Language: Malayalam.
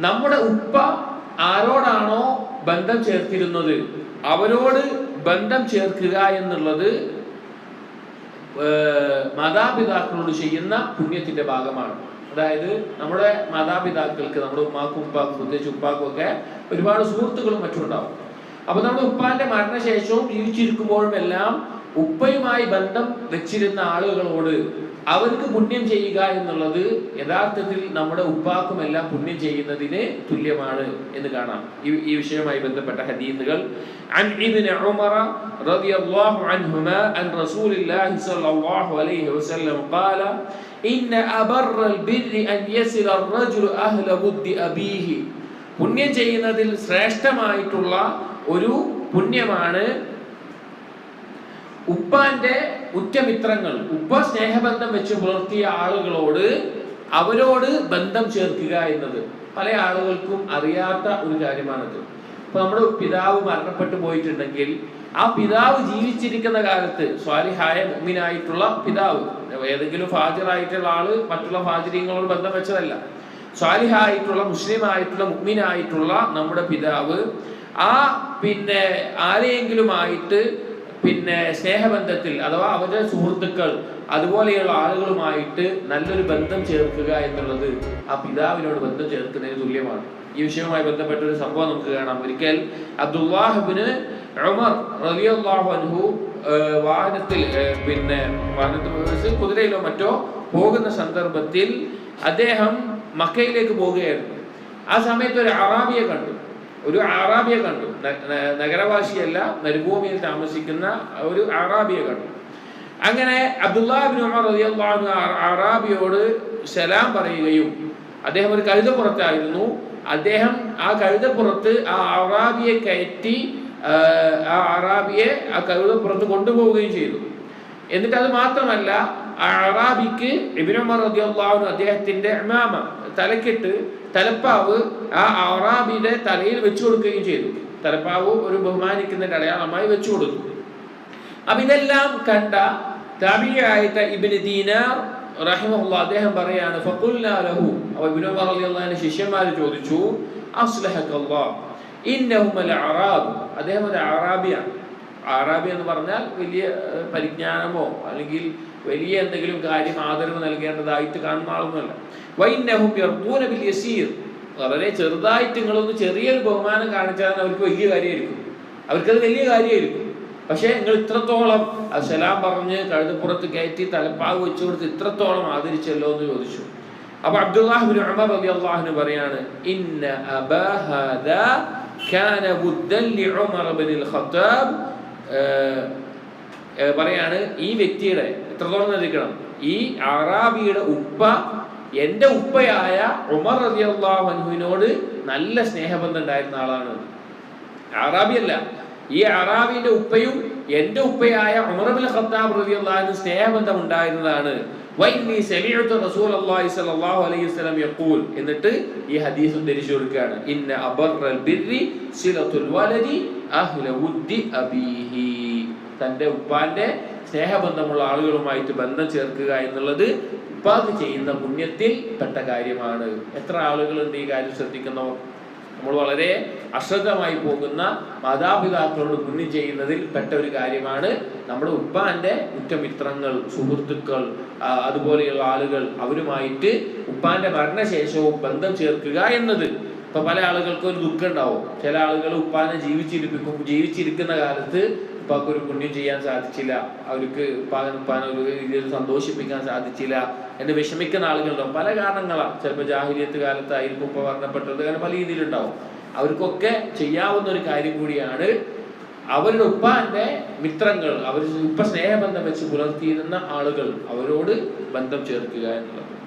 നമ്മുടെ ഉപ്പ ആരോടാണോ ബന്ധം ചേർത്തിരുന്നത്? അവരോട് ബന്ധം ചേർക്കുക എന്നുള്ളത് മാതാപിതാക്കളോട് ചെയ്യുന്ന പുണ്യത്തിന്റെ ഭാഗമാണ്. അതായത് നമ്മുടെ മാതാപിതാക്കൾക്ക് നമ്മുടെ ഉമ്മാക്കും ഉപ്പാക്കും പ്രത്യേകിച്ച് ഉപ്പാക്കും ഒക്കെ ഒരുപാട് സുഹൃത്തുക്കളും മറ്റും ഉണ്ടാവും. അപ്പൊ നമ്മുടെ ഉപ്പാന്റെ മരണശേഷവും ജീവിച്ചിരിക്കുമ്പോഴും എല്ലാം ഉപ്പയുമായി ബന്ധം വെച്ചിരുന്ന ആളുകളോട് അവർക്ക് പുണ്യം ചെയ്യുക എന്നുള്ളത് യഥാർത്ഥത്തിൽ നമ്മുടെ ഉപ്പാക്കും എല്ലാം പുണ്യം ചെയ്യുന്നതിന് തുല്യമാണ് എന്ന് കാണാം ഈ ഈ വിഷയവുമായി ബന്ധപ്പെട്ട ഹദീസുകൾ عن ابن عمر رضي الله عنهما عن رسول الله صلى الله عليه وسلم قال إن أبر البر أن يصل الرجل أهل ود أبيه പുണ്യം ചെയ്യുന്നതിൽ ശ്രേഷ്ഠമായിട്ടുള്ള ഒരു പുണ്യമാണ് ഉപ്പാന്റെ ഉറ്റമിത്രങ്ങൾ ഉപ്പ സ്നേഹബന്ധം വെച്ച് പുലർത്തിയ ആളുകളോട് അവരോട് ബന്ധം ചേർക്കുക എന്നത് പല ആളുകൾക്കും അറിയാത്ത ഒരു കാര്യമാണത്. ഇപ്പൊ നമ്മുടെ പിതാവ് മരണപ്പെട്ടു പോയിട്ടുണ്ടെങ്കിൽ ആ പിതാവ് ജീവിച്ചിരിക്കുന്ന കാലത്ത് സ്വാലിഹായ മുമ്മിനായിട്ടുള്ള പിതാവ് ഏതെങ്കിലും ഫാജിറായിട്ടുള്ള ആൾ മറ്റുള്ള ഫാജിര്യങ്ങളോട് ബന്ധം വെച്ചതല്ല. സ്വാലിഹായിട്ടുള്ള മുസ്ലിം ആയിട്ടുള്ള മുഗ്മിനായിട്ടുള്ള നമ്മുടെ പിതാവ് ആ പിന്നെ ആരെയെങ്കിലുമായിട്ട് പിന്നെ സ്നേഹബന്ധത്തിൽ അഥവാ അവരുടെ സുഹൃത്തുക്കൾ അതുപോലെയുള്ള ആളുകളുമായിട്ട് നല്ലൊരു ബന്ധം ചേർക്കുക എന്നുള്ളത് ആ പിതാവിനോട് ബന്ധം ചേർക്കുന്നതിന് തുല്യമാണ്. ഈ വിഷയവുമായി ബന്ധപ്പെട്ട ഒരു സംഭവം നമുക്ക് കാണാം. ഒരിക്കൽ അബ്ദുല്ലാഹിബിന് ഉമർ റളിയല്ലാഹു അൻഹു വാഹനത്തിൽ പിന്നെ വാഹനത്തിൽ കുതിരയിലോ മറ്റോ പോകുന്ന സന്ദർഭത്തിൽ അദ്ദേഹം മക്കയിലേക്ക് പോവുകയായിരുന്നു. ആ സമയത്ത് ഒരു അറാബിയെ കണ്ടു. ഒരു അറാബിയെ കണ്ടു. നഗരവാസിയല്ല മരുഭൂമിയിൽ താമസിക്കുന്ന ഒരു അറാബിയെ കണ്ടു. അങ്ങനെ അബ്ദുല്ലാബിൻ ഉമർ ആ അറാബിയോട് സലാം പറയുകയും അദ്ദേഹം ഒരു കഴുതപ്പുറത്തായിരുന്നു അദ്ദേഹം ആ കഴുതപ്പുറത്ത് ആ അറാബിയെ കയറ്റി ആ, അറാബിയെ ആ കഴുതപ്പുറത്ത് കൊണ്ടുപോവുകയും ചെയ്തു. എന്നിട്ട് അത് മാത്രമല്ല അറാബിക്ക് ഇബിനുമർ അൻഹു അദ്ദേഹത്തിന്റെ ഇമാമ തലക്കിട്ട് തലപ്പാവ് ആ അറാബിയുടെ തലയിൽ വെച്ചു കൊടുക്കുകയും ചെയ്തു. തലപ്പാവ് ഒരു ബഹുമാനിക്കുന്നതിന്റെ അടയാളമായി വെച്ചു കൊടുത്തു. അപ്പൊ ഇതെല്ലാം കണ്ട താബിയായിട്ട് ഇബ്നു ദീനാർ റഹിമഹുള്ള അദ്ദേഹം പറയാണ് ഫഖുൽനാ ലഹു. അപ്പോൾ ഇബ്നു ഉമർ റളിയല്ലാഹു ശിഷ്യന്മാർ ചോദിച്ചു അസ്ലഹക്കല്ലാഹ് ഇന്നഹും അൽ അറാബ്. അദ്ദേഹം ഒരു അറാബിയാണ്. അറാബി എന്ന് പറഞ്ഞാൽ വലിയ പരിജ്ഞാനമോ അല്ലെങ്കിൽ വലിയ എന്തെങ്കിലും കാര്യം ആദരവ് നൽകേണ്ടതായിട്ട് കാണുന്ന ആളൊന്നുമല്ല വൈന്നഹും വളരെ ചെറുതായിട്ട് നിങ്ങളൊന്ന് ചെറിയൊരു ബഹുമാനം കാണിച്ചാൽ അവർക്ക് വലിയ കാര്യമായിരിക്കും. അവർക്കത് വലിയ കാര്യമായിരിക്കും. പക്ഷേ നിങ്ങൾ ഇത്രത്തോളം അസലാം പറഞ്ഞ് കഴുതപ്പുറത്ത് കയറ്റി തലപ്പാവ് വെച്ചു കൊടുത്ത് ഇത്രത്തോളം ആദരിച്ചല്ലോ എന്ന് ചോദിച്ചു. അപ്പൊ അബ്ദുല്ലാഹിബിൻ ഉമർ റളിയല്ലാഹു പറയാണ് ഇന്ന അബാ ഹാദാ കാന ബുദ്ദൻ ലിഉമർ പറയാണ് ഈ വ്യക്തിയുടെ എത്രത്തോളം ശ്രദ്ധിക്കണം ഈ അറാബിയുടെ ഉപ്പ എന്റെ ഉപ്പയായ ഉമർ റതി അള്ളാഹുവിനോട് നല്ല സ്നേഹബന്ധം ഉണ്ടായിരുന്ന ആളാണ്. അറാബിയല്ല ഈ അറാബിന്റെ ഉപ്പയും എന്റെ ഉപ്പയായ ഉമർബിൻ ഖത്താബ് റതി അള്ളാഹിന് സ്നേഹബന്ധം ഉണ്ടായിരുന്നതാണ്. എന്നിട്ട് ഈ ഹദീസും ഉദ്ധരിച്ചു കൊടുക്കുകയാണ്. ഇന്ന അബർ ബിർരി സിലത്തുൽ വലദി അഹ്ല വുദ്ദി അബീഹി. തന്റെ ഉപ്പാന്റെ സ്നേഹബന്ധമുള്ള ആളുകളുമായിട്ട് ബന്ധം ചേർക്കുക എന്നുള്ളത് ഉപ്പാക്ക് ചെയ്യുന്ന പുണ്യത്തിൽ പെട്ട കാര്യമാണ്. എത്ര ആളുകളുണ്ട് ഈ കാര്യം ശ്രദ്ധിക്കുന്നവർ? നമ്മൾ വളരെ അശ്രദ്ധമായി പോകുന്ന മാതാപിതാക്കളോട് പുണ്യം ചെയ്യുന്നതിൽ പെട്ട ഒരു കാര്യമാണ് നമ്മുടെ ഉപ്പാന്റെ ഉറ്റമിത്രങ്ങൾ സുഹൃത്തുക്കൾ അതുപോലെയുള്ള ആളുകൾ അവരുമായിട്ട് ഉപ്പാന്റെ മരണശേഷവും ബന്ധം ചേർക്കുക എന്നത്. ഇപ്പൊ പല ആളുകൾക്കും ഒരു ദുഃഖം ഉണ്ടാവും ചില ആളുകൾ ഉപ്പാനെ ജീവിച്ചിരിപ്പിക്കും. ജീവിച്ചിരിക്കുന്ന കാലത്ത് ഉപ്പാക്ക് ഒരു പുണ്യം ചെയ്യാൻ സാധിച്ചില്ല. അവർക്ക് ഉപ്പാൻ ഉപ്പാനെ ഒരു രീതിയിൽ സന്തോഷിപ്പിക്കാൻ സാധിച്ചില്ല. എന്ന് വിഷമിക്കുന്ന ആളുകളുണ്ടാവും. പല കാരണങ്ങളാണ് ചിലപ്പോൾ ജാഹിലിയത്ത് കാലത്തായിരിക്കും ഉപ്പ മരണപ്പെട്ടത്. അങ്ങനെ പല രീതിയിലുണ്ടാവും. അവർക്കൊക്കെ ചെയ്യാവുന്ന ഒരു കാര്യം കൂടിയാണ് അവരുടെ ഉപ്പാന്റെ മിത്രങ്ങൾ അവർ ഉപ്പ സ്നേഹബന്ധം വെച്ച് പുലർത്തിയിരുന്ന ആളുകൾ അവരോട് ബന്ധം ചേർക്കുക എന്നുള്ളത്.